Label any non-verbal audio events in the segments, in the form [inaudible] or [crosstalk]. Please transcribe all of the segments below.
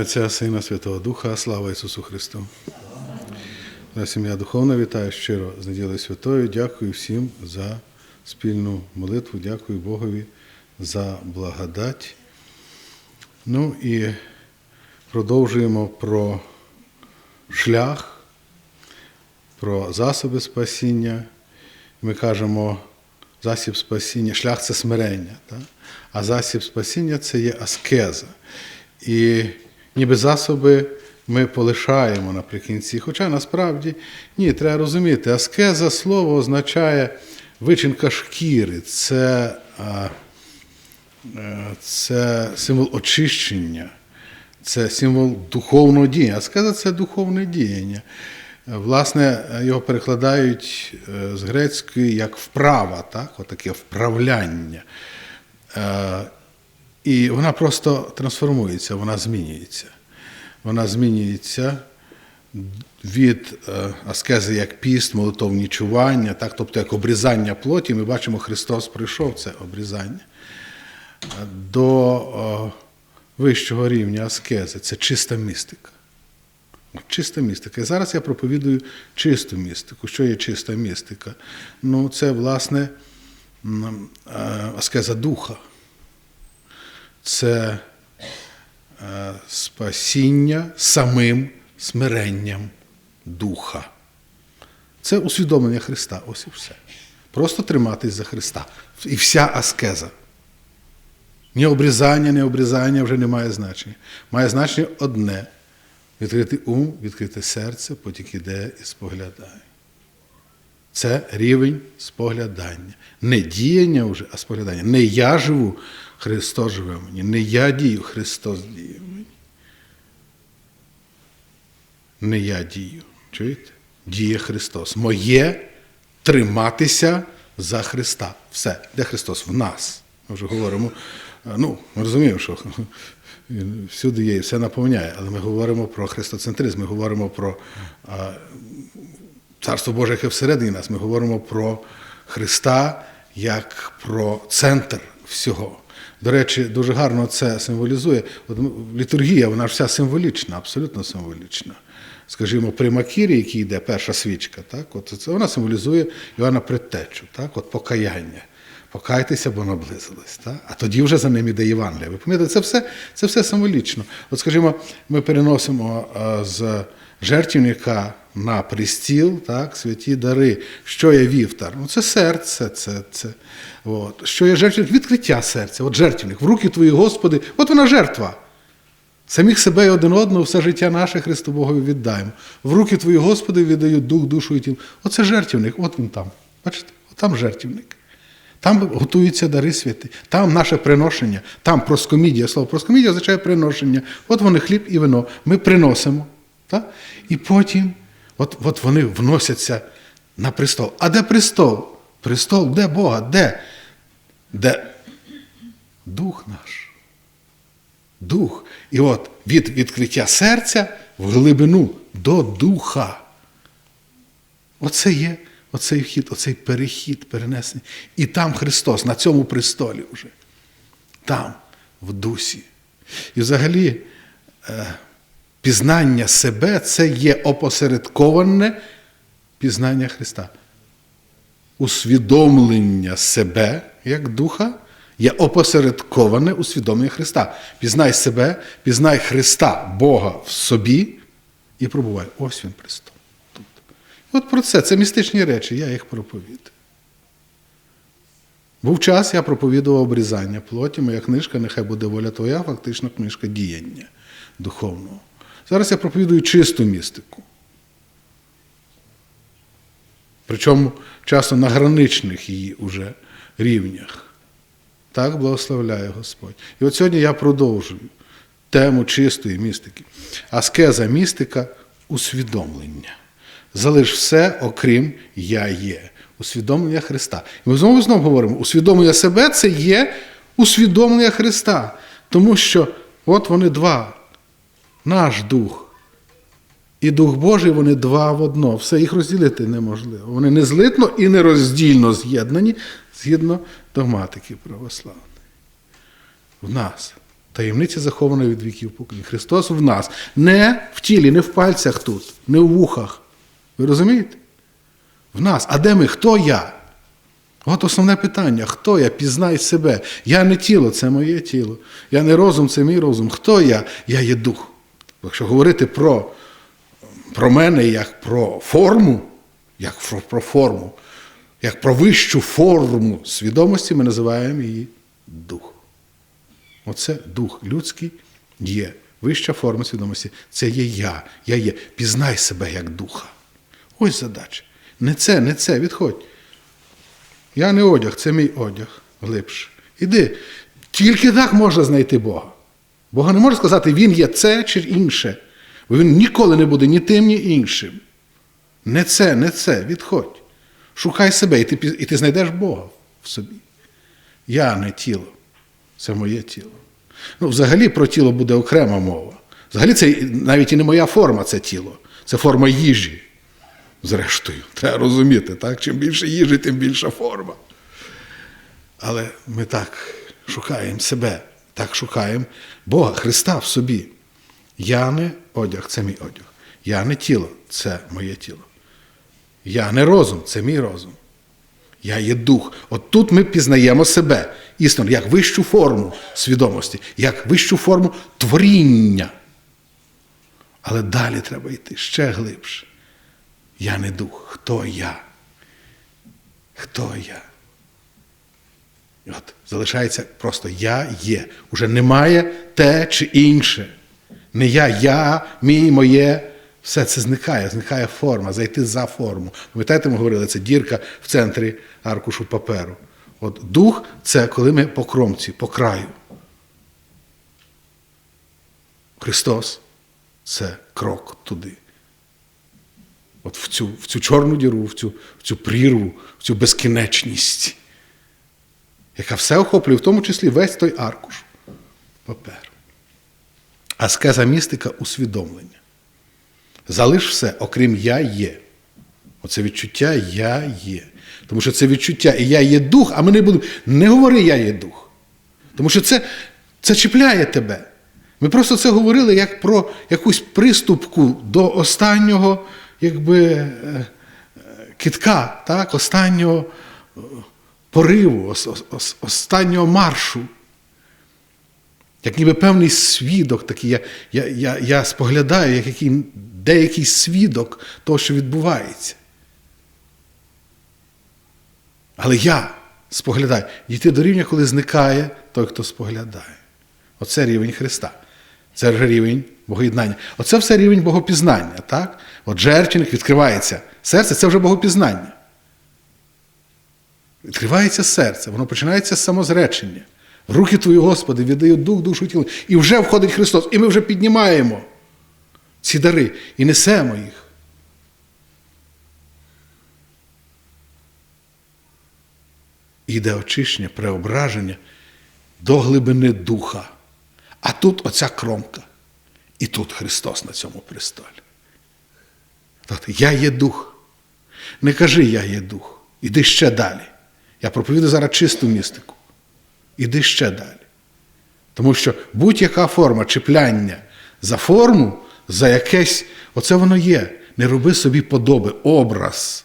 Ім'я Отця, Сина, Святого Духа, слава Ісусу Христу. На сім'я духовна вітаю щиро з неділею святою. Дякую всім за спільну молитву, дякую Богові за благодать. Ну і продовжуємо про шлях, про засоби спасіння. Ми кажемо, засіб спасіння, шлях це смирення, так? а засіб спасіння це є аскеза. І ніби засоби ми полишаємо наприкінці. Хоча насправді ні, треба розуміти, аскеза слово означає вичинка шкіри, це, е, це символ очищення, це символ духовного діяння. Аскеза це духовне діяння. Власне, його перекладають е, з грецької як вправа, так? отаке вправляння. І вона просто трансформується, вона змінюється. Вона змінюється від е, аскези як піст, молитовні чування, так? тобто як обрізання плоті. Ми бачимо, Христос прийшов це обрізання до е, вищого рівня аскези. Це чиста містика. Чиста містика. І зараз я проповідую чисту містику. Що є чиста містика? Ну, це, власне, е, аскеза духа. Це е, спасіння самим смиренням духа. Це усвідомлення Христа. Ось і все. Просто триматись за Христа. І вся аскеза. Ні обрізання, ні обрізання вже не має значення. Має значення одне відкрити ум, відкрити серце, потік іде і споглядає. Це рівень споглядання. Не діяння вже, а споглядання. Не я живу, Христос живе в мені. Не я дію, Христос діє в мені. Не я дію. Чуєте? Діє Христос. Моє триматися за Христа. Все. Де Христос? В нас. Ми вже говоримо. Ну, ми розуміємо, що [laughs] він всюди є і все наповняє, але ми говоримо про христоцентризм, ми говоримо про Царство Боже, яке всередині нас. Ми говоримо про Христа як про центр всього. До речі, дуже гарно це символізує. От літургія, вона ж вся символічна, абсолютно символічна. Скажімо, при Макірі, який йде перша свічка, так, от це вона символізує Іоанна Предтечу, так, от покаяння. Покайтеся, бо наблизились. Так? А тоді вже за ним іде Євангелія. Ви пам'ятаєте, це все, це все символічно. От, скажімо, ми переносимо з жертвівника на пристіл, так, святі дари. Що є вівтар? Ну, це серце, це, це, от. що є жертвівник? Відкриття серця. От жертвівник. В руки твої, Господи, от вона жертва. Самих себе і один одного, все життя наше Христу Богові віддаємо. В руки твої, Господи, віддаю дух, душу і тіло. Оце жертвівник, от він там. Бачите, от там жертвівник. Там готуються дари святи, там наше приношення, там проскомідія. Слово проскомідія означає приношення. От вони хліб і вино. Ми приносимо. Так? І потім от, от вони вносяться на престол. А де престол? Престол де Бога? Де? Де? Дух наш. Дух. І от від відкриття серця в глибину до духа. Оце є оцей вхід, оцей перехід, перенесення. І там Христос, на цьому престолі вже. Там, в дусі. І взагалі, е, пізнання себе це є опосередковане пізнання Христа. Усвідомлення себе як духа є опосередковане усвідомлення Христа. Пізнай себе, пізнай Христа, Бога в собі і пробувай. Ось він престол. От про це, це містичні речі, я їх проповідую. Був час, я проповідував обрізання плоті, моя книжка Нехай буде воля твоя, фактично книжка діяння духовного. Зараз я проповідую чисту містику. Причому часто на граничних її уже рівнях. Так благословляє Господь. І от сьогодні я продовжую тему чистої містики. Аскеза містика усвідомлення. Залиш все, окрім я є. Усвідомлення Христа. І ми знову знову говоримо, усвідомлення себе це є усвідомлення Христа. Тому що от вони два. Наш дух і Дух Божий, вони два в одно. Все, їх розділити неможливо. Вони незлитно і нероздільно з'єднані згідно догматики православної. В нас. Таємниця захована від віків поколінь. Христос в нас. Не в тілі, не в пальцях тут, не в вухах. Ви розумієте? В нас. А де ми? Хто я? От основне питання: хто я? Пізнай себе. Я не тіло, це моє тіло. Я не розум, це мій розум. Хто я? Я є дух. Якщо говорити про, про мене як про форму, як про, про форму, як про вищу форму свідомості, ми називаємо її дух. Оце дух людський є. Вища форма свідомості. Це є я. Я є. Пізнай себе як духа. Ось задача. Не це, не це, відходь. Я не одяг, це мій одяг глибше. Іди. Тільки так можна знайти Бога. Бога не може сказати, Він є це чи інше. Бо він ніколи не буде ні тим, ні іншим. Не це, не це, відходь. Шукай себе, і ти, і ти знайдеш Бога в собі. Я не тіло, це моє тіло. Ну, взагалі про тіло буде окрема мова. Взагалі, це навіть і не моя форма, це тіло, це форма їжі. Зрештою, [laughs] треба розуміти, так? чим більше їжі, тим більша форма. Але ми так шукаємо себе, так шукаємо Бога, Христа в собі. Я не одяг, це мій одяг. Я не тіло, це моє тіло. Я не розум, це мій розум. Я є дух. От тут ми пізнаємо себе істинно, як вищу форму свідомості, як вищу форму творіння. Але далі треба йти ще глибше. Я не дух. Хто я? Хто я? От залишається просто я є. Уже немає те чи інше. Не я, я, мій, моє. Все це зникає, зникає форма, зайти за форму. Пам'ятаєте, ми говорили, це дірка в центрі аркушу паперу. От дух це коли ми по кромці, по краю. Христос це крок туди. От в цю, в цю чорну діру, в цю, в цю прірву, в цю безкінечність, яка все охоплює, в тому числі весь той аркуш паперу. Аскеза містика усвідомлення. Залиш все, окрім я є. Оце відчуття я є. Тому що це відчуття і я є дух, а ми не будемо. Не говори я є дух. Тому що це, це чіпляє тебе. Ми просто це говорили як про якусь приступку до останнього, якби е, е, китка, так? останнього пориву, ос- ос- ос- останнього маршу. Як ніби певний свідок такий, я, я, я, я споглядаю, як який, деякий свідок того, що відбувається. Але я споглядаю. Дійти до рівня, коли зникає той, хто споглядає. Оце рівень Христа. Це рівень богоєднання. Оце все рівень богопізнання. Так? От жертвенник відкривається. Серце це вже богопізнання. Відкривається серце, воно починається з самозречення. Руки Твої, Господи, віддаю дух, душу тіло. І вже входить Христос. І ми вже піднімаємо ці дари і несемо їх. І йде очищення, преображення до глибини духа. А тут оця кромка. І тут Христос на цьому престолі. Тобто я є дух. Не кажи я є дух. Іди ще далі. Я проповідую зараз чисту містику. Іди ще далі. Тому що будь-яка форма чіпляння за форму, за якесь, оце воно є. Не роби собі подоби, образ.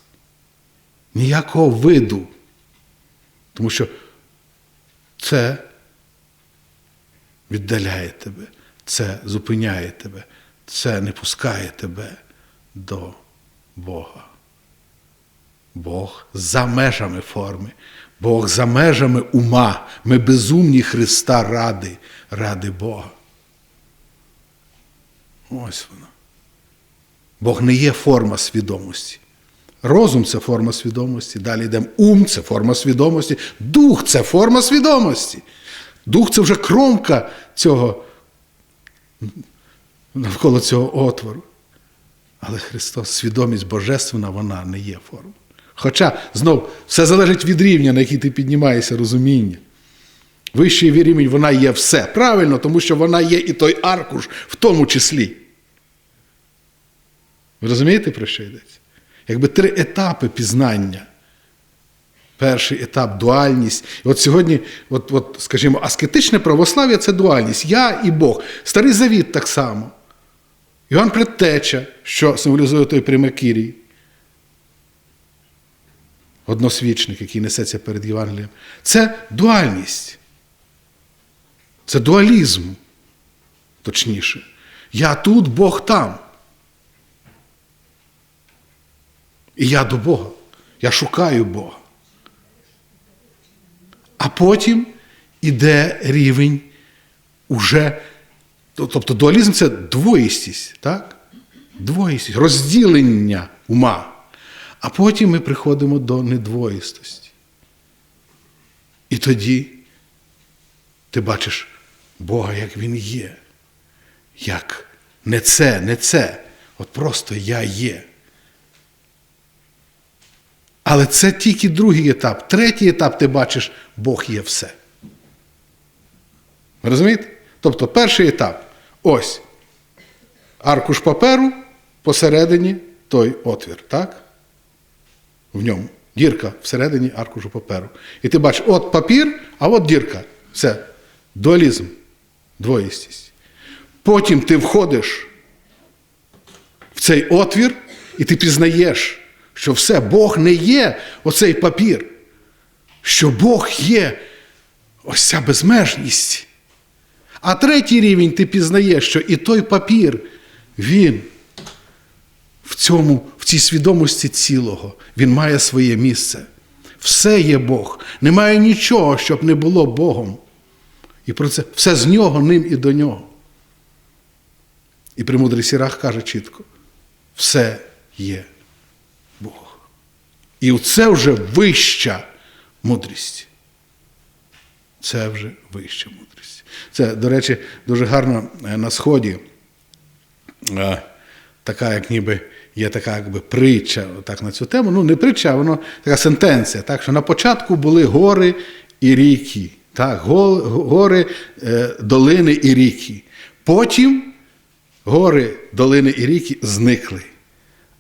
Ніякого виду. Тому що це віддаляє тебе, це зупиняє тебе, це не пускає тебе до Бога. Бог за межами форми, Бог за межами ума. Ми безумні Христа ради, ради Бога. Ось воно. Бог не є форма свідомості. Розум це форма свідомості. Далі йдемо. Ум це форма свідомості. Дух це форма свідомості. Дух це вже кромка цього навколо цього отвору. Але Христос, свідомість божественна, вона не є формою. Хоча, знов, все залежить від рівня, на який ти піднімаєшся, розуміння. Вищий рівень вона є все. Правильно, тому що вона є і той аркуш в тому числі. Ви розумієте, про що йдеться? Якби три етапи пізнання Перший етап дуальність. І от сьогодні, от, от, скажімо, аскетичне православ'я це дуальність. Я і Бог. Старий завіт так само. Іван Предтеча, що символізує той примакірій. Односвічник, який несеться перед Євангелієм. Це дуальність. Це дуалізм, точніше. Я тут, Бог там. І я до Бога. Я шукаю Бога. А потім іде рівень уже. Тобто дуалізм це двоїстість, так? Двоїстість, розділення ума. А потім ми приходимо до недвоїстості. І тоді ти бачиш Бога, як Він є. Як не це, не це. От просто я є. Але це тільки другий етап. Третій етап ти бачиш, Бог є все. Розумієте? Тобто перший етап ось аркуш паперу, посередині той отвір, так? В ньому. Дірка всередині аркушу паперу. І ти бачиш, от папір, а от дірка. Все. Дуалізм, двоїстість. Потім ти входиш в цей отвір, і ти пізнаєш, що все, Бог не є оцей папір, що Бог є ось ця безмежність. А третій рівень ти пізнаєш, що і той папір, він в, цьому, в цій свідомості цілого, він має своє місце. Все є Бог. Немає нічого, щоб не було Богом. І про це все з нього, ним і до нього. І премудрий Сірах каже чітко: все є Бог. І це вже вища мудрість. Це вже вища мудрість. Це, до речі, дуже гарно е, на Сході. Така, як ніби є така якби притча так, на цю тему. Ну, не притча, а воно така сентенція. Так, що на початку були гори і ріки. Так, гори, е, долини і ріки. Потім гори, долини і ріки зникли.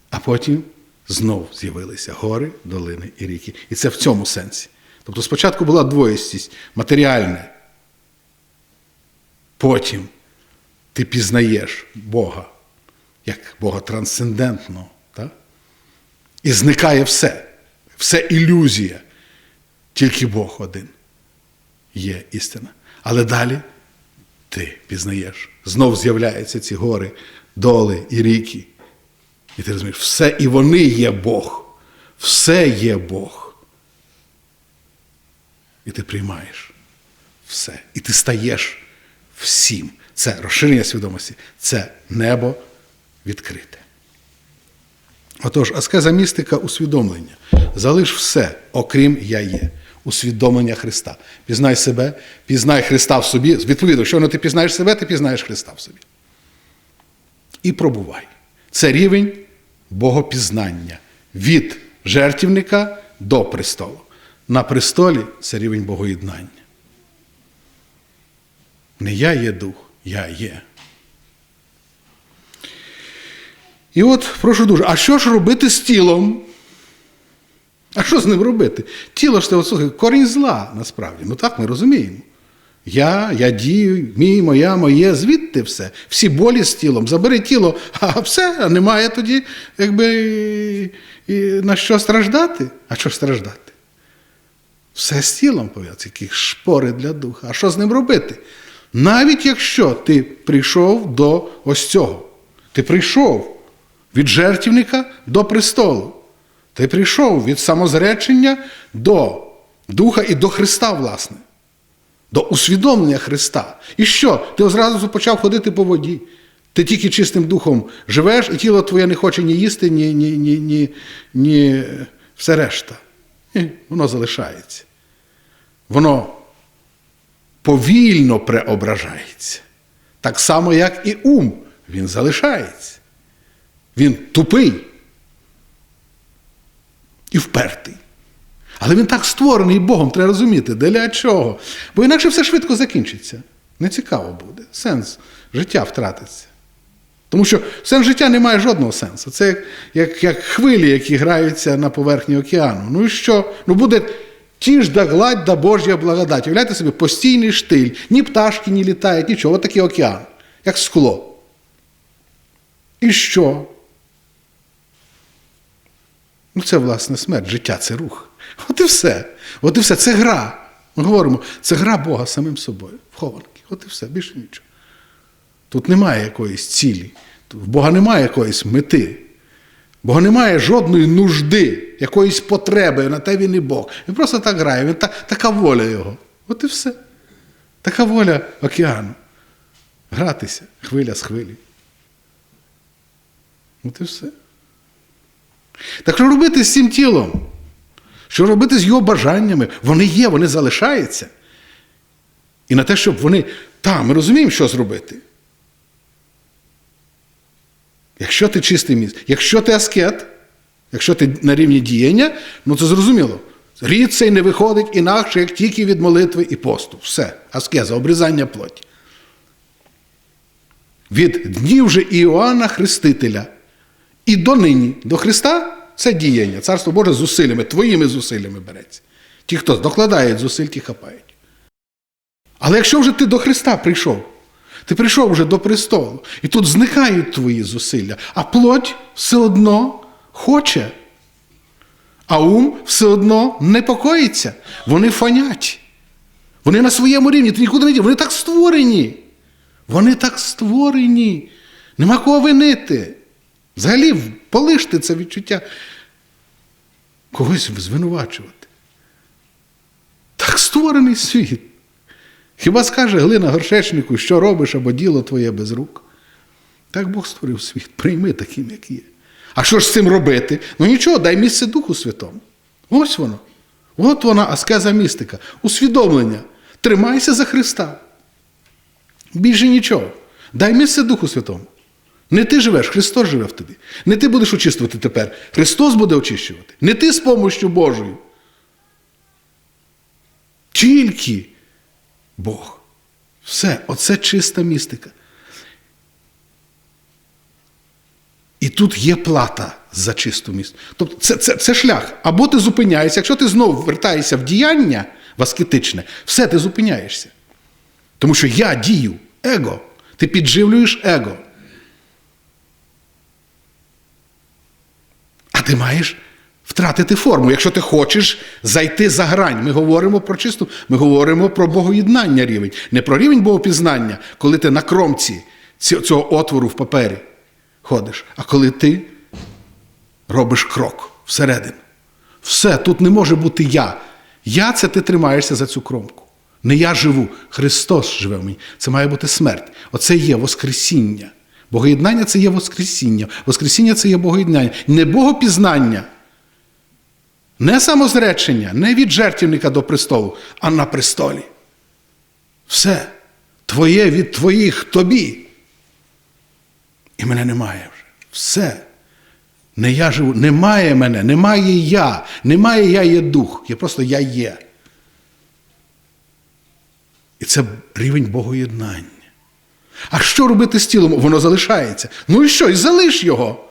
А потім знов з'явилися гори, долини і ріки. І це в цьому сенсі. Тобто спочатку була двоїстість матеріальна. Потім ти пізнаєш Бога як Бога трансцендентного. Так? І зникає все. Все ілюзія. Тільки Бог один є істина. Але далі ти пізнаєш. Знов з'являються ці гори, доли і ріки. І ти розумієш, все і вони є Бог. Все є Бог. І ти приймаєш все. І ти стаєш всім. Це розширення свідомості, це небо відкрите. Отож, аскеза містика усвідомлення. Залиш все, окрім я є. Усвідомлення Христа. Пізнай себе, пізнай Христа в собі. Відповідно, що ти пізнаєш себе, ти пізнаєш Христа в собі. І пробувай. Це рівень богопізнання від жертівника до престолу. На престолі це рівень богоєднання. Не я є дух, я є. І от, прошу дуже, а що ж робити з тілом? А що з ним робити? Тіло ж це слухай, корінь зла насправді. Ну так ми розуміємо. Я, я дію, мій, моя, моє, звідти все. Всі болі з тілом, забери тіло, [laughs] а все, а немає тоді, якби і на що страждати? А що страждати? Все з тілом пов'язано, які шпори для духа. А що з ним робити? Навіть якщо ти прийшов до ось цього, ти прийшов від жертівника до престолу. Ти прийшов від самозречення до Духа і до Христа, власне, до усвідомлення Христа. І що? Ти одразу почав ходити по воді. Ти тільки чистим духом живеш, і тіло твоє не хоче ні їсти, ні, ні, ні, ні, ні все решта. І воно залишається. Воно повільно преображається. Так само, як і ум, він залишається. Він тупий і впертий. Але він так створений Богом, треба розуміти, для чого? Бо інакше все швидко закінчиться. Не цікаво буде. Сенс життя втратиться. Тому що сенс життя не має жодного сенсу. Це як, як, як хвилі, які граються на поверхні океану. Ну і що? Ну буде Ті ж да гладь да Божя благодать. Уявляєте собі, постійний штиль, ні пташки не літають, нічого, от такий океан, як скло. І що? Ну, це власне смерть, життя це рух. От і все. От і все. Це гра. Ми говоримо, це гра Бога самим собою, в хованки. От і все, більше нічого. Тут немає якоїсь цілі, в Бога немає якоїсь мети. Бога немає жодної нужди, якоїсь потреби, на те він і Бог. Він просто так грає, він та, така воля його. От і все. Така воля океану. Гратися хвиля з хвилі. От і все. Так що робити з цим тілом? Що робити з його бажаннями? Вони є, вони залишаються. І на те, щоб вони. Та, ми розуміємо, що зробити. Якщо ти чистий міст, якщо ти аскет, якщо ти на рівні діяння, ну це зрозуміло. Рід цей не виходить інакше, як тільки від молитви і посту. Все, аскеза, обрізання плоті. Від днів же Іоанна Хрестителя і до нині, до Христа це діяння. Царство Боже зусиллями, твоїми зусиллями береться. Ті, хто докладають зусиль, ті хапають. Але якщо вже ти до Христа прийшов, ти прийшов вже до престолу, і тут зникають твої зусилля, а плоть все одно хоче. А ум все одно непокоїться. Вони фанять. Вони на своєму рівні, ти нікуди не йдеш. Вони так створені. Вони так створені. Нема кого винити. Взагалі, полишти це відчуття. Когось звинувачувати. Так створений світ. Хіба скаже глина горшечнику, що робиш або діло твоє без рук? Так Бог створив світ. Прийми таким, як є. А що ж з цим робити? Ну нічого, дай місце Духу Святому. Ось воно. От вона аскеза містика. Усвідомлення. Тримайся за Христа. Більше нічого. Дай місце Духу Святому. Не ти живеш, Христос живе в тобі. Не ти будеш очищувати тепер. Христос буде очищувати. Не ти з помощю Божою. Тільки Бог. Все, оце чиста містика. І тут є плата за чисту містику. Тобто це, це, це шлях. Або ти зупиняєшся, якщо ти знову вертаєшся в діяння васкетичне, все ти зупиняєшся. Тому що я дію, его. Ти підживлюєш его. Ти маєш втратити форму. Якщо ти хочеш зайти за грань, ми говоримо про чисту, ми говоримо про богоєднання рівень, не про рівень богопізнання, коли ти на кромці цього отвору в папері ходиш, а коли ти робиш крок всередину. Все, тут не може бути я. Я це ти тримаєшся за цю кромку. Не я живу, Христос живе в мені. Це має бути смерть. Оце є Воскресіння. Богоєднання це є Воскресіння. Воскресіння це є Богоєднання. Не Богопізнання, не самозречення, не від жертівника до престолу, а на престолі. Все. Твоє від твоїх тобі. І мене немає вже. Все. Не я живу, немає мене, немає я, немає я є дух. Є просто я є. І це рівень богоєднання. А що робити з тілом? Воно залишається. Ну і що? І залиш його.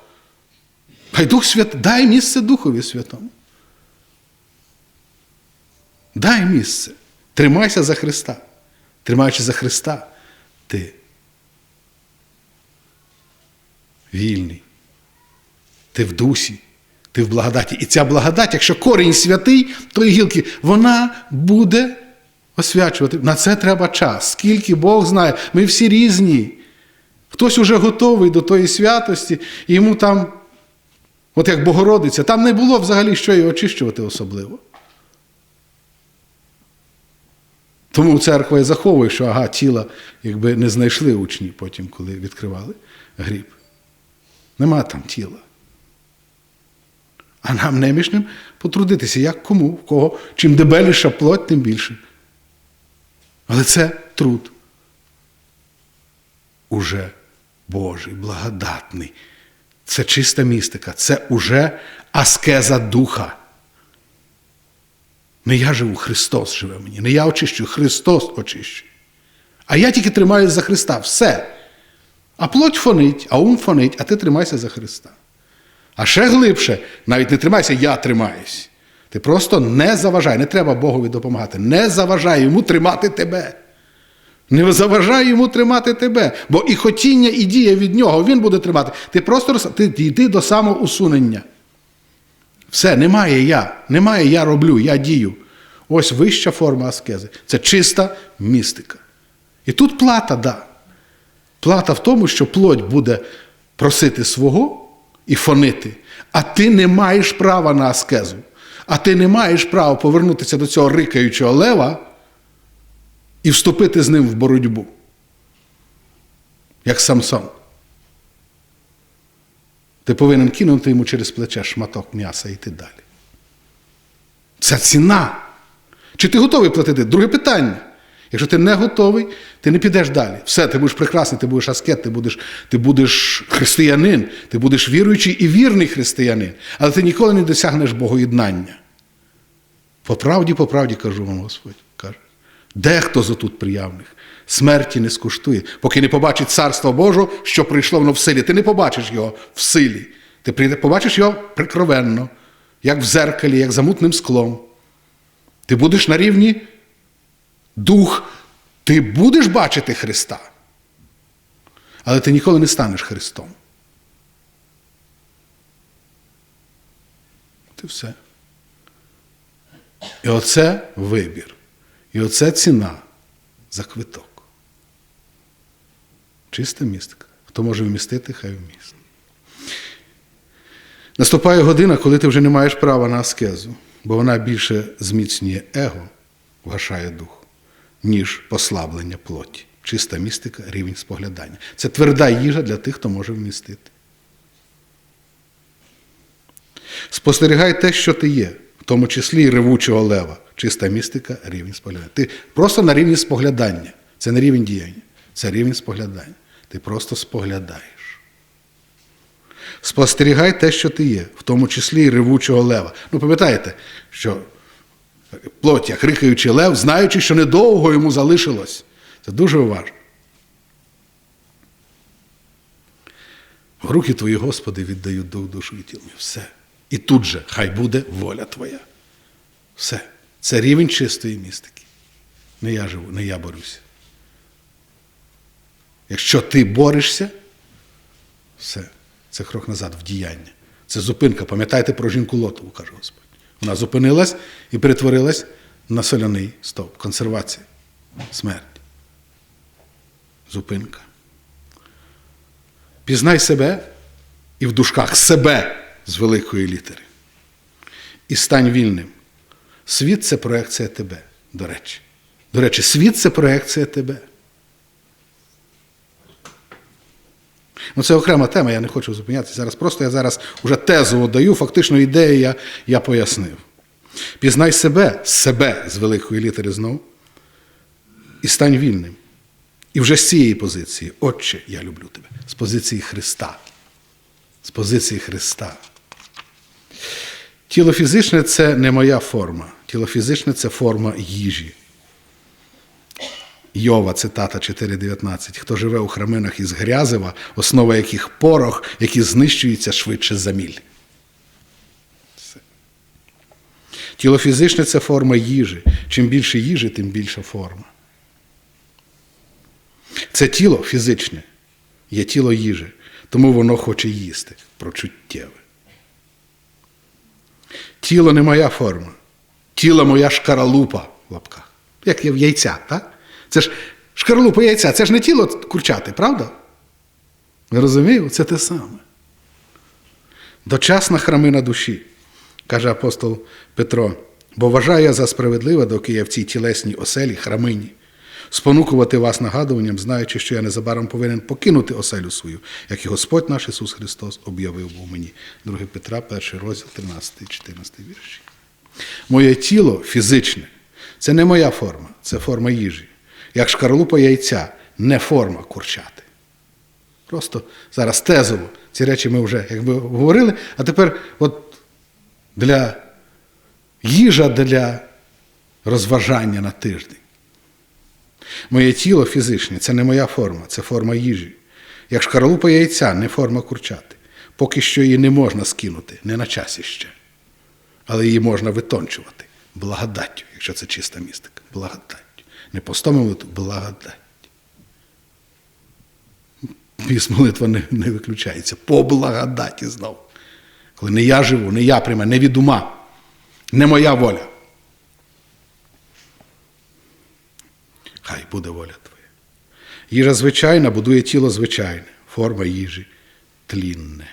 Хай Дух Свят... дай місце Духові Святому. Дай місце. Тримайся за Христа. Тримаючи за Христа, ти вільний. Ти в дусі, ти в благодаті. І ця благодать, якщо корінь святий, тої гілки, вона буде освячувати. На це треба час. Скільки Бог знає, ми всі різні. Хтось уже готовий до тої святості, і йому там, от як Богородиця, там не було взагалі що його очищувати особливо. Тому церква і заховує, що ага, тіла якби не знайшли учні потім, коли відкривали гріб. Нема там тіла. А нам немішним потрудитися, як кому, кого. Чим дебеліша плоть, тим більше. Але це труд. Уже Божий, благодатний. Це чиста містика, це уже аскеза духа. Не я живу, Христос живе мені. Не я очищую, Христос очищує. А я тільки тримаюся за Христа. Все. А плоть фонить, а ум фонить, а ти тримайся за Христа. А ще глибше, навіть не тримайся, я тримаюсь. Ти просто не заважай, не треба Богові допомагати. Не заважай йому тримати тебе. Не заважай йому тримати тебе. Бо і хотіння, і дія від нього він буде тримати. Ти просто ти йди до самоусунення. Все, немає я. Немає я роблю, я дію. Ось вища форма аскези. Це чиста містика. І тут плата, да. Плата в тому, що плоть буде просити свого і фонити, а ти не маєш права на аскезу. А ти не маєш права повернутися до цього рикаючого лева і вступити з ним в боротьбу. Як Самсон. Ти повинен кинути йому через плече шматок м'яса і йти далі. Це ціна. Чи ти готовий платити? Друге питання. Якщо ти не готовий, ти не підеш далі. Все, ти будеш прекрасний, ти будеш аскет, ти будеш, ти будеш християнин, ти будеш віруючий і вірний християнин, але ти ніколи не досягнеш богоєднання. По правді, по правді кажу вам, Господь каже. Дехто з отут приявних смерті не скуштує, поки не побачить царство Божого, що прийшло воно в силі. Ти не побачиш його в силі. Ти побачиш його прикровенно, як в зеркалі, як за мутним склом. Ти будеш на рівні дух, ти будеш бачити Христа. Але ти ніколи не станеш Христом. Ти все. І оце вибір. І оце ціна за квиток. Чиста містика. Хто може вмістити, хай вмістить. Наступає година, коли ти вже не маєш права на аскезу, бо вона більше зміцнює его, вгашає дух, ніж послаблення плоті. Чиста містика, рівень споглядання. Це тверда їжа для тих, хто може вмістити. Спостерігай те, що ти є, в тому числі і ревучого лева. Чиста містика, рівень споглядання. Ти просто на рівні споглядання. Це не рівень діяння, це рівень споглядання. Ти просто споглядаєш. Спостерігай те, що ти є, в тому числі і ревучого лева. Ну, пам'ятаєте, що плоть, як рикаючий лев, знаючи, що недовго йому залишилось. Це дуже уважно. В руки твої, Господи, віддаю дух, душу і тіло. Все. І тут же хай буде воля Твоя. Все. Це рівень чистої містики. Не я живу, не я борюся. Якщо ти борешся, все. Це крок назад в діяння. Це зупинка. Пам'ятайте про жінку Лотову, каже Господь. Вона зупинилась і перетворилась на соляний стовп. Консервація. Смерть. Зупинка. Пізнай себе і в дужках себе з великої літери. І стань вільним. Світ це проекція тебе, до речі. До речі, світ це проекція тебе. Ну, це окрема тема, я не хочу зупинятися зараз. Просто я зараз уже тезу даю, фактично ідею я, я пояснив. Пізнай себе, себе з великої літери знову, і стань вільним. І вже з цієї позиції, Отче, я люблю тебе, з позиції Христа. З позиції Христа. Тіло фізичне це не моя форма. Тіло фізичне це форма їжі. Йова, цитата 4.19. Хто живе у храминах із грязева, основа яких порох, які знищуються швидше за міль. Тіло фізичне це форма їжі. Чим більше їжі, тим більша форма. Це тіло фізичне, є тіло їжі, тому воно хоче їсти прочуттєве. Тіло не моя форма, тіло моя шкаралупа в лапках. Як в яйця, так? Це ж шкаралупа яйця, це ж не тіло курчати, правда? Ви розумієте? Це те саме. Дочасна храмина душі, каже апостол Петро, бо вважаю я за справедливе, доки я в цій тілесній оселі, храмині, спонукувати вас нагадуванням, знаючи, що я незабаром повинен покинути оселю свою, як і Господь наш Ісус Христос об'явив був мені. 2 Петра, 1 розділ, 13, 14 вірші. Моє тіло фізичне це не моя форма, це форма їжі. Як шкарлупа яйця, не форма курчати. Просто зараз тезово. Ці речі ми вже якби говорили, а тепер от для їжа для розважання на тиждень. Моє тіло фізичне це не моя форма, це форма їжі. Як шкарлупа яйця, не форма курчати. Поки що її не можна скинути, не на часі ще. Але її можна витончувати благодаттю, якщо це чиста містика. Благодаттю. Не постом молитву, благодать. Піс молитва не, не виключається. По благодаті знову. Коли не я живу, не я приймаю, не від ума, не моя воля. Хай буде воля твоя. Їжа звичайна будує тіло звичайне, форма їжі тлінне.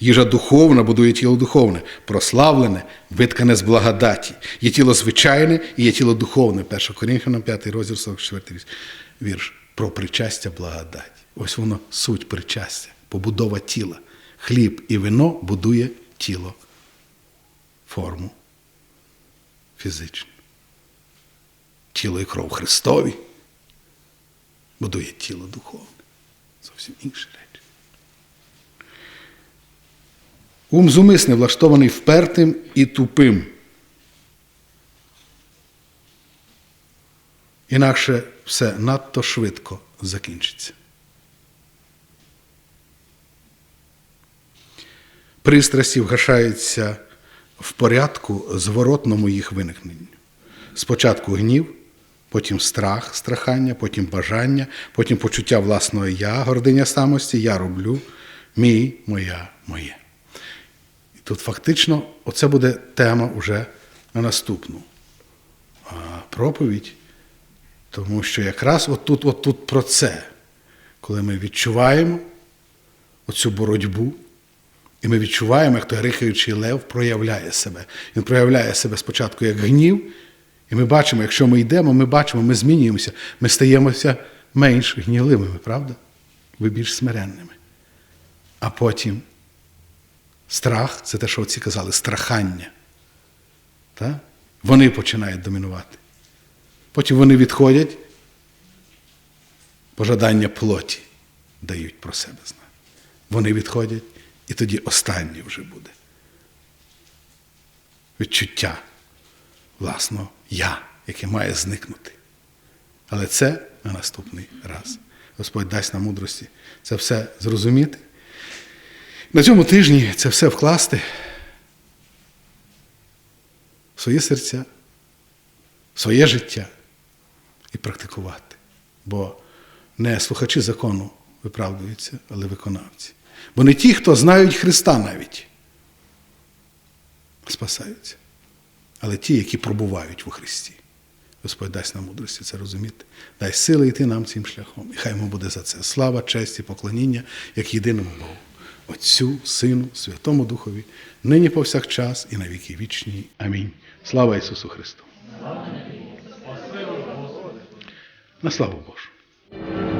Їжа духовна будує тіло духовне, прославлене, виткане з благодаті. Є тіло звичайне і є тіло духовне. 1 Корінфянам 5 розділ 44 вірш. Про причастя благодаті. Ось воно суть причастя, побудова тіла. Хліб і вино будує тіло, форму фізичну. Тіло і кров Христові будує тіло духовне. Зовсім інші речі. Ум зумисне влаштований впертим і тупим. Інакше все надто швидко закінчиться. Пристрасті вгашаються в порядку зворотному їх виникненню. Спочатку гнів, потім страх, страхання, потім бажання, потім почуття власного я, гординя самості, я роблю, мій, моя, моє. Тут фактично оце буде тема вже на наступну проповідь, тому що якраз отут, отут про це, коли ми відчуваємо оцю боротьбу, і ми відчуваємо, як той рихаючий лев проявляє себе. Він проявляє себе спочатку як гнів, і ми бачимо, якщо ми йдемо, ми бачимо, ми змінюємося, ми стаємося менш гнівливими, правда? Ви більш смиренними. А потім страх це те, що отці казали, страхання. Так? Вони починають домінувати. Потім вони відходять, пожадання плоті дають про себе знати. Вони відходять, і тоді останнє вже буде. Відчуття власного я, яке має зникнути. Але це на наступний раз. Господь дасть нам мудрості це все зрозуміти. На цьому тижні це все вкласти в своє серця, в своє життя і практикувати. Бо не слухачі закону виправдуються, але виконавці. Бо не ті, хто знають Христа навіть, спасаються, але ті, які пробувають у Христі. Господь дасть нам мудрості це розуміти, дай сили йти нам цим шляхом. І хай йому буде за це слава, честь і поклоніння, як єдиному Богу, Отцю, Сину, Святому Духові, нині повсякчас і на віки вічні. Амінь. Слава Ісусу Христу! На славу Божу!